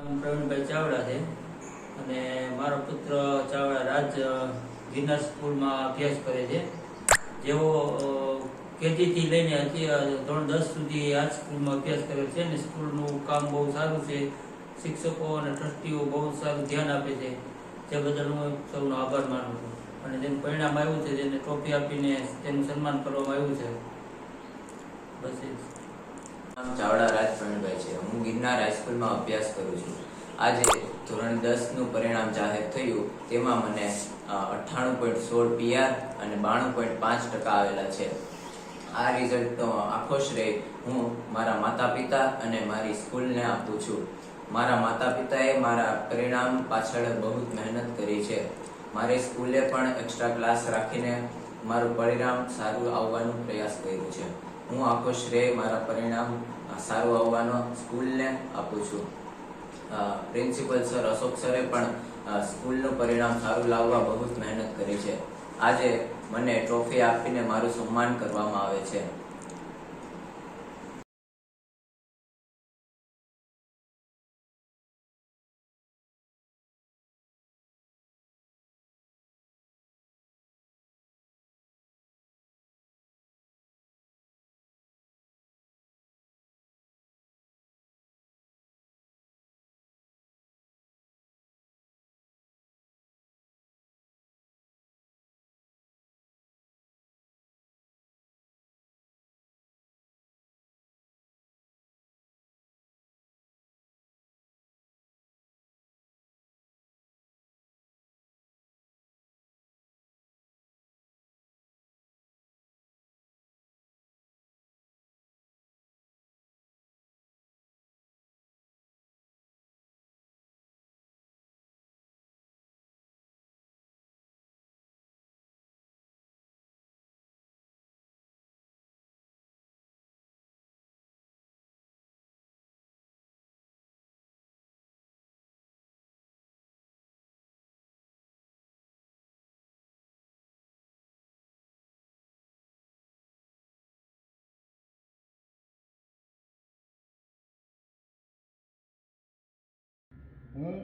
પ્રવીણભાઈ ચાવડા છે. અને મારો પુત્ર ચાવડા રાજ ગિરનાર સ્કૂલમાં અભ્યાસ કરે છે. જેઓ કેજીથી લઈને ધોરણ દસ સુધી આ સ્કૂલમાં અભ્યાસ કરે છે અને સ્કૂલનું કામ બહુ સારું છે. શિક્ષકો અને ટ્રસ્ટીઓ બહુ સારું ધ્યાન આપે છે. જે બદલ હું સૌનો આભાર માનું છું. અને જેનું પરિણામ આવ્યું છે, જેને ટ્રોફી આપીને તેનું સન્માન કરવામાં આવ્યું છે. નામ ચાવડા રાજ પ્રવીણભાઈ છે. હું ગિરનાર હાઈસ્કૂલમાં અભ્યાસ કરું છું. આજે ધોરણ દસનું પરિણામ જાહેર થયું. તેમાં મને અઠ્ઠાણું પોઈન્ટ સોળ પીઆર અને બાણું પોઈન્ટ પાંચ ટકા આવેલા છે. આ રિઝલ્ટનો આખો શ્રેય હું મારા માતા પિતા અને મારી સ્કૂલને આપું છું. મારા માતા પિતાએ મારા પરિણામ પાછળ બહુ મહેનત કરી છે. મારી સ્કૂલે પણ એક્સ્ટ્રા ક્લાસ રાખીને મારું પરિણામ સારું આવવાનો પ્રયાસ કર્યો છે. હું આખો શ્રેય મારા પરિણામ સારું આવવાનો સ્કૂલને આપું છું. પ્રિન્સિપલ સર અશોક સરે પણ સ્કૂલનું પરિણામ સારું લાવવા બહુ જ મહેનત કરી છે. આજે મને ટ્રોફી આપીને મારું સન્માન કરવામાં આવે છે. હું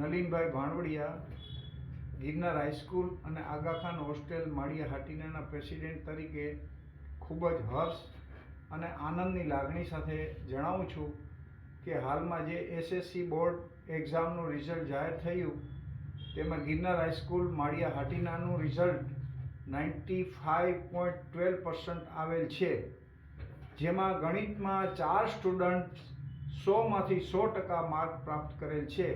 નલિનભાઈ ભાણવડિયા, ગિરનાર હાઈસ્કૂલ અને આગાખાન હોસ્ટેલ માળિયા હાટીનાના પ્રેસિડેન્ટ તરીકે ખૂબ જ હર્ષ અને આનંદની લાગણી સાથે જણાવું છું કે હાલમાં જે એસએસસી બોર્ડ એક્ઝામનું રિઝલ્ટ જાહેર થયું, તેમાં Girnar high school Maliya હાટીનાનું result ninety five point twelve percent આવેલ છે, જેમાં ગણિતમાં ચાર સ્ટુડન્ટ સોમાંથી સો ટકા માર્ક પ્રાપ્ત કરેલ છે.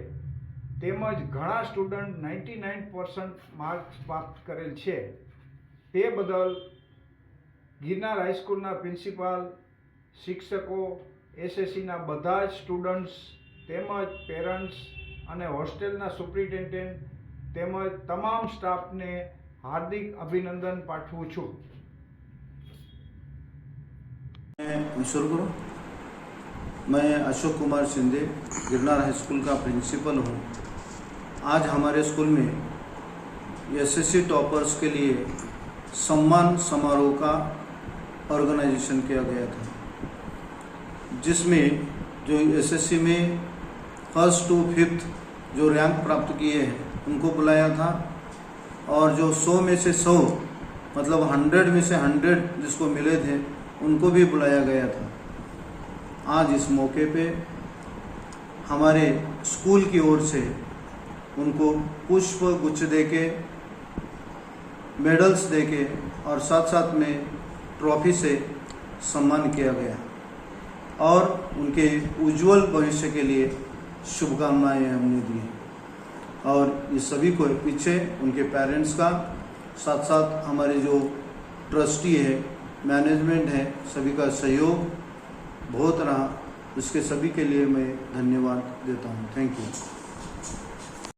તેમજ ઘણા student ninety nine percent marks પ્રાપ્ત કરેલ છે. તે બદલ ગિરનાર હાઈસ્કૂલના પ્રિન્સિપાલ, શિક્ષકો, એસએસસીના બધા જ સ્ટુડન્ટ્સ તેમજ પેરેન્ટ્સ અને હોસ્ટેલના સુપ્રિન્ટેન્ડન્ટ તેમજ તમામ સ્ટાફને હાર્દિક અભિનંદન પાઠવું છું. मैं अशोक कुमार शिंदे, गिरनार हाई स्कूल का प्रिंसिपल हूँ। आज हमारे स्कूल में एसएससी टॉपर्स के लिए सम्मान समारोह का ऑर्गेनाइजेशन किया गया था, जिसमें जो एसएससी में फ़र्स्ट टू फिफ्थ जो रैंक प्राप्त किए हैं, उनको बुलाया था और जो सौ में से सौ मतलब हंड्रेड में से हंड्रेड जिसको मिले थे, उनको भी बुलाया गया था। आज इस मौके पे हमारे स्कूल की ओर से उनको पुष्प गुच्छ दे के मेडल्स दे के और साथ साथ में ट्रॉफी से सम्मान किया गया। और उनके उज्जवल भविष्य के लिए शुभकामनाएँ हमने दी और ये सभी को पीछे उनके पेरेंट्स का साथ साथ हमारे जो ट्रस्टी है, मैनेजमेंट है, सभी का सहयोग बहुत रहा इसके सभी के लिए मैं धन्यवाद देता हूँ थैंक यू